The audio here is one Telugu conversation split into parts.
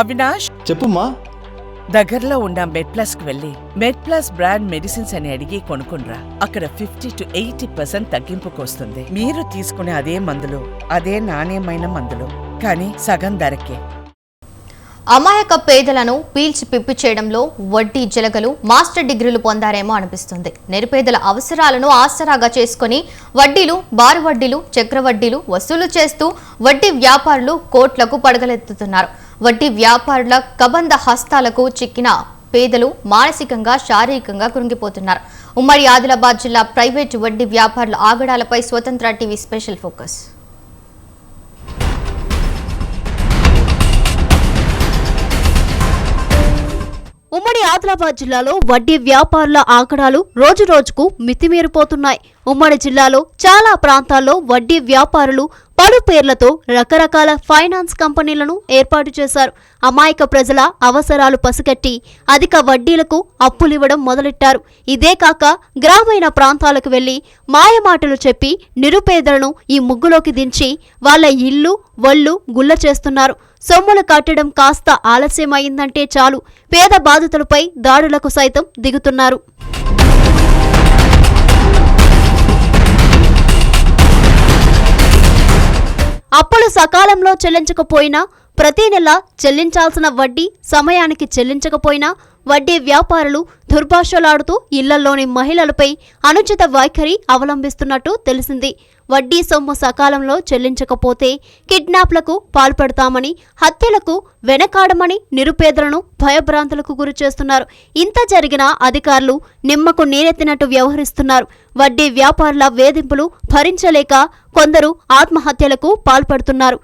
అవినాష్? చెప్పుమ్మా. దగ్గరలో ఉన్న మెడ్ ప్లస్కు వెళ్ళి మెడ్ ప్లస్ బ్రాండ్ మెడిసిన్స్ అని అడిగి కొనుక్కునరా అక్కడ ఫిఫ్టీ టు ఎయిటీ పర్సెంట్ తగ్గింపుకు వస్తుంది మీరు తీసుకునే అదే మందులు అదే నాణ్యమైన మందులు కానీ సగం ధరకే. అమాయక పేదలను పీల్చి పిప్పి చేయడంలో వడ్డీ జలగలు మాస్టర్ డిగ్రీలు పొందారేమో అనిపిస్తుంది. నిరుపేదల అవసరాలను ఆసరాగా చేసుకుని వడ్డీలు బారు వడ్డీలు చక్రవడ్డీలు వసూలు చేస్తూ వడ్డీ వ్యాపారులు కోట్లకు పడగలెత్తుతున్నారు. వడ్డీ వ్యాపారుల కబంధ హస్తాలకు చిక్కిన పేదలు మానసికంగా శారీరకంగా కృంగిపోతున్నారు. ఉమ్మడి ఆదిలాబాద్ జిల్లా ప్రైవేటు వడ్డీ వ్యాపారుల ఆగడాలపై స్వతంత్ర టీవీ స్పెషల్ ఫోకస్. ఉమ్మడి ఆదిలాబాద్ జిల్లాలో వడ్డీ వ్యాపారుల ఆంకడాలు రోజు రోజుకు మితిమీరిపోతున్నాయి. ఉమ్మడి జిల్లాలో చాలా ప్రాంతాల్లో వడ్డీ వ్యాపారులు పలు పేర్లతో రకరకాల ఫైనాన్స్ కంపెనీలను ఏర్పాటు చేశారు. అమాయక ప్రజల అవసరాలు పసిగట్టి అధిక వడ్డీలకు అప్పులివ్వడం మొదలెట్టారు. ఇదే కాక గ్రామీణ ప్రాంతాలకు వెళ్ళి మాయమాటలు చెప్పి నిరుపేదలను ఈ ముగ్గులోకి దించి వాళ్ళ ఇల్లు వళ్ళు గుల్ల చేస్తున్నారు. సొమ్ములు కట్టడం కాస్త ఆలస్యమైందంటే చాలు. పేద బాధితులపై దాడులకు సైతం దిగుతున్నారు. అప్పులు సకాలంలో చెల్లించకపోయినా ప్రతి నెల చెల్లించాల్సిన వడ్డీ సమయానికి చెల్లించకపోయినా వడ్డీ వ్యాపారులు దుర్భాషలాడుతూ ఇళ్ళలోని మహిళలపై అనుచిత వైఖరి అవలంబిస్తున్నట్టు తెలిసింది. వడ్డీ సొమ్ము సకాలంలో చెల్లించకపోతే కిడ్నాప్లకు పాల్పడతామని హత్యలకు వెనకాడమని నిరుపేదలను భయభ్రాంతులకు గురి చేస్తున్నారు. ఇంత జరిగినా అధికారులు నిమ్మకు నీరెత్తినట్టు వ్యవహరిస్తున్నారు. వడ్డీ వ్యాపారుల వేధింపులు భరించలేక కొందరు ఆత్మహత్యలకు పాల్పడుతున్నారు.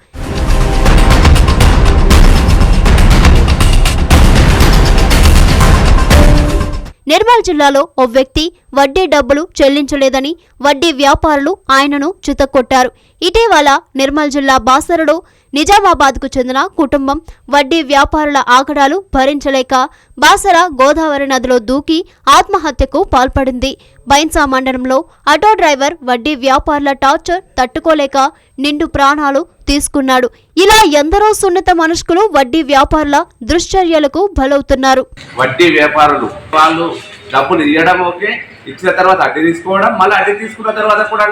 నిర్మల్ జిల్లాలో ఓ వ్యక్తి వడ్డీ డబ్బులు చెల్లించలేదని వడ్డీ వ్యాపారులు ఆయనను చితక్కొట్టారు. ఇటీవల నిర్మల్ జిల్లా బాసరలో నిజామాబాద్కు చెందిన కుటుంబం వడ్డీ వ్యాపారుల ఆగడాలు భరించలేక బాసర గోదావరి నదిలో దూకి ఆత్మహత్యకు పాల్పడింది. బైన్సా మండలంలో ఆటో డ్రైవర్ వడ్డీ వ్యాపారుల టార్చర్ తట్టుకోలేక నిండు ప్రాణాలు తీసుకున్నాడు. ఇలా ఎందరో సున్నిత మనుషులు వడ్డీ వ్యాపారుల దుశ్చర్యలకు బలవుతున్నారు. వడ్డీ వ్యాపారులు వాళ్ళు డబ్బులు ఇవ్వడం ఓకే ఇచ్చిన తర్వాత అడ్డీ తీసుకోవడం మళ్ళీ అడ్డీ తీసుకున్న తర్వాత కూడా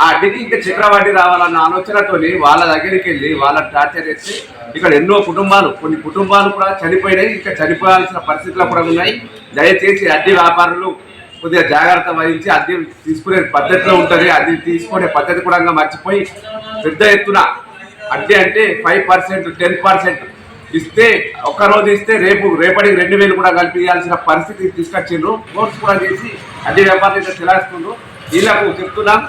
ఆ అడ్డీకి ఇంకా చక్రవడ్డీ రావాలన్న ఆలోచనతోని వాళ్ళ దగ్గరికి వెళ్ళి వాళ్ళ టార్చర్ చేసి ఇక్కడ ఎన్నో కుటుంబాలు కొన్ని కుటుంబాలు కూడా చనిపోయినాయి ఇంకా చనిపోయాల్సిన పరిస్థితులు కూడా ఉన్నాయి. దయచేసి అడ్డీ వ్యాపారులు కొద్దిగా జాగ్రత్త వహించి అద్దె తీసుకునే పద్ధతిలో ఉంటుంది అది తీసుకునే పద్ధతి కూడా మర్చిపోయి పెద్ద ఎత్తున అద్దె అంటే ఫైవ్ పర్సెంట్ టెన్ పర్సెంట్ ఇస్తే ఒక్కరోజు ఇస్తే రేపు రేపటికి రెండు వేలు కూడా కల్పించాల్సిన పరిస్థితి తీసుకొచ్చిండ్రు. కోర్స్ కూడా చేసి అద్దె వ్యాపారం అయితే చెలాస్తుండ్రు వీళ్ళకు చెప్తున్నాం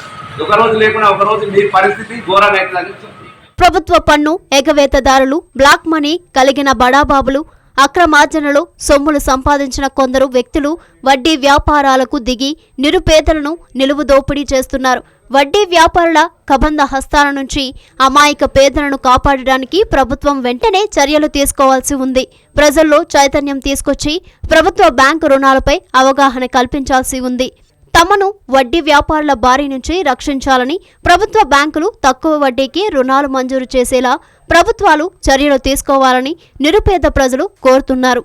ఒకరోజు లేకుండా ఒకరోజు మీ పరిస్థితి ఘోరంగా అవుతుందని ప్రభుత్వ పన్ను ఎగవేతదారులు బ్లాక్ మనీ కలిగిన బడాబాబులు అక్రమార్జనలో సొమ్ములు సంపాదించిన కొందరు వ్యక్తులు వడ్డీ వ్యాపారాలకు దిగి నిరుపేదలను నిలువు దోపిడీ చేస్తున్నారు. వడ్డీ వ్యాపారుల కబంధ హస్తాల నుంచి అమాయక పేదలను కాపాడడానికి ప్రభుత్వం వెంటనే చర్యలు తీసుకోవాల్సి ఉంది. ప్రజల్లో చైతన్యం తీసుకొచ్చి ప్రభుత్వ బ్యాంకు రుణాలపై అవగాహన కల్పించాల్సి ఉంది. తమను వడ్డీ వ్యాపారుల బారి నుంచి రక్షించాలని ప్రభుత్వ బ్యాంకులు తక్కువ వడ్డీకి రుణాలు మంజూరు చేసేలా ప్రభుత్వాలు చర్యలు తీసుకోవాలని నిరుపేద ప్రజలు కోరుతున్నారు.